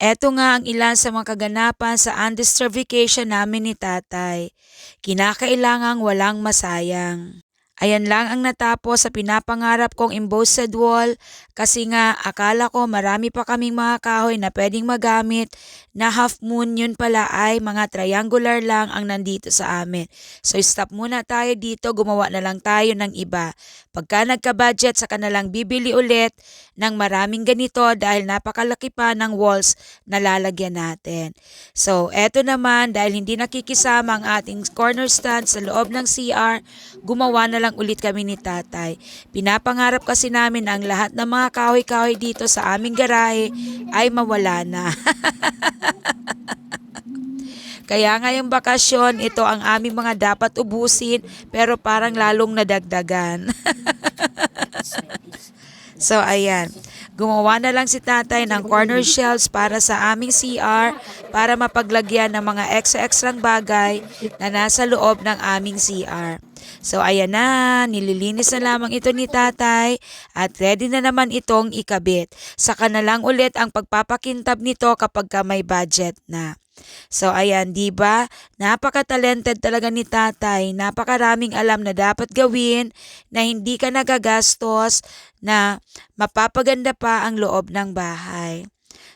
Eto nga ang ilan sa mga kaganapan sa undisturbed vacation namin ni tatay. Kinakailangang walang masayang. Ayan lang ang natapos sa pinapangarap kong embossed wall kasi nga akala ko marami pa kaming mga kahoy na pwedeng magamit na half moon yun pala ay mga triangular lang ang nandito sa amin. So stop muna tayo dito, gumawa na lang tayo ng iba. Pagka nagka-budget saka na lang bibili ulit ng maraming ganito dahil napakalaki pa ng walls na lalagyan natin. So eto naman dahil hindi nakikisama ang ating corner stand sa loob ng CR, gumawa na lang ulit kami ni tatay. Pinapangarap kasi namin na ang lahat ng mga kahoy-kahoy dito sa aming garahe ay mawala na. Kaya ngayong bakasyon, ito ang aming mga dapat ubusin pero parang lalong nadagdagan. so ayan, gumawa na lang si tatay ng corner shelves para sa aming CR para mapaglagyan ng mga extra-extrang bagay na nasa loob ng aming CR. So ayan na, nililinis na lamang ito ni tatay at ready na naman itong ikabit. Saka na lang ulit ang pagpapakintab nito kapag ka may budget na. So ayan, 'di ba? Napaka-talented talaga ni Tatay. Napakaraming alam na dapat gawin na hindi ka nagagastos na mapapaganda pa ang loob ng bahay.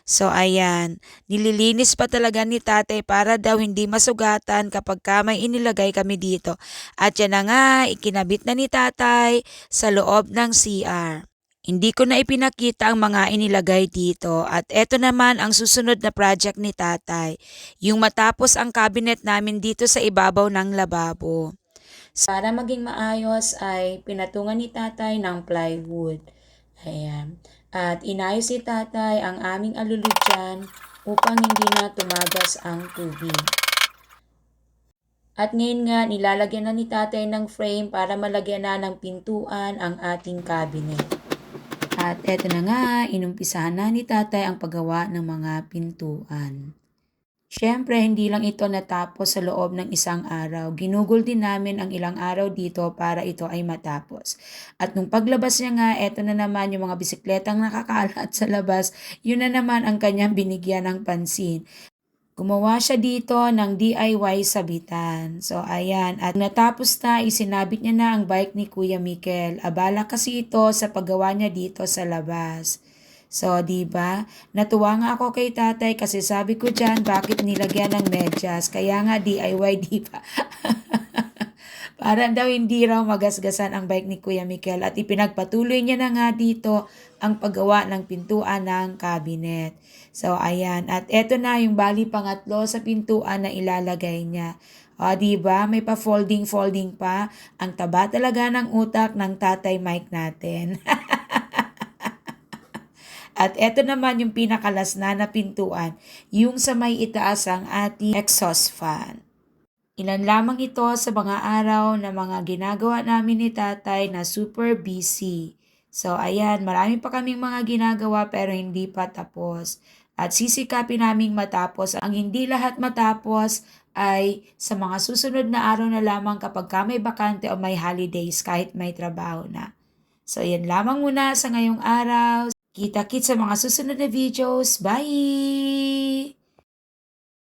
So ayan, nililinis pa talaga ni tatay para daw hindi masugatan kapag ka may inilagay kami dito. At yan na nga, ikinabit na ni tatay sa loob ng CR. Hindi ko na ipinakita ang mga inilagay dito at eto naman ang susunod na project ni tatay, yung matapos ang cabinet namin dito sa ibabaw ng lababo. Para maging maayos ay pinatungan ni tatay ng plywood. Ayan. At inayos si tatay ang aming aluludyan upang hindi na tumagas ang tubig. At ngayon nga, nilalagyan na ni tatay ng frame para malagyan na ng pintuan ang ating cabinet. At eto na nga, inumpisahan na ni tatay ang paggawa ng mga pintuan. Siyempre, hindi lang ito natapos sa loob ng isang araw. Ginugol din namin ang ilang araw dito para ito ay matapos. At nung paglabas niya nga, eto na naman yung mga bisikletang nakakalat sa labas, yun na naman ang kanyang binigyan ng pansin. Gumawa siya dito ng DIY sabitan. So, ayan. At natapos na, isinabit niya na ang bike ni Kuya Mikel. Abala kasi ito sa paggawa niya dito sa labas. So, di ba? Natuwa nga ako kay tatay kasi sabi ko dyan, bakit nilagyan ng medyas? Kaya nga DIY, di ba? Para daw hindi raw magasgasan ang bike ni Kuya Mikel at ipinagpatuloy niya na nga dito ang paggawa ng pintuan ng cabinet. So, ayan. At eto na yung bali pangatlo sa pintuan na ilalagay niya. O, di ba? May pa folding-folding pa. Ang taba talaga ng utak ng tatay Mike natin. At eto naman yung pinakalas na na pintuan, yung sa may itaas ang ating exhaust fan. Ilan lamang ito sa mga araw na mga ginagawa namin ni tatay na super busy. So ayan, marami pa kaming mga ginagawa pero hindi pa tapos. At sisikapin naming matapos. Ang hindi lahat matapos ay sa mga susunod na araw na lamang kapag ka may bakante o may holidays kahit may trabaho na. So yan lamang muna sa ngayong araw. Kita-kit sa mga susunod na videos. Bye!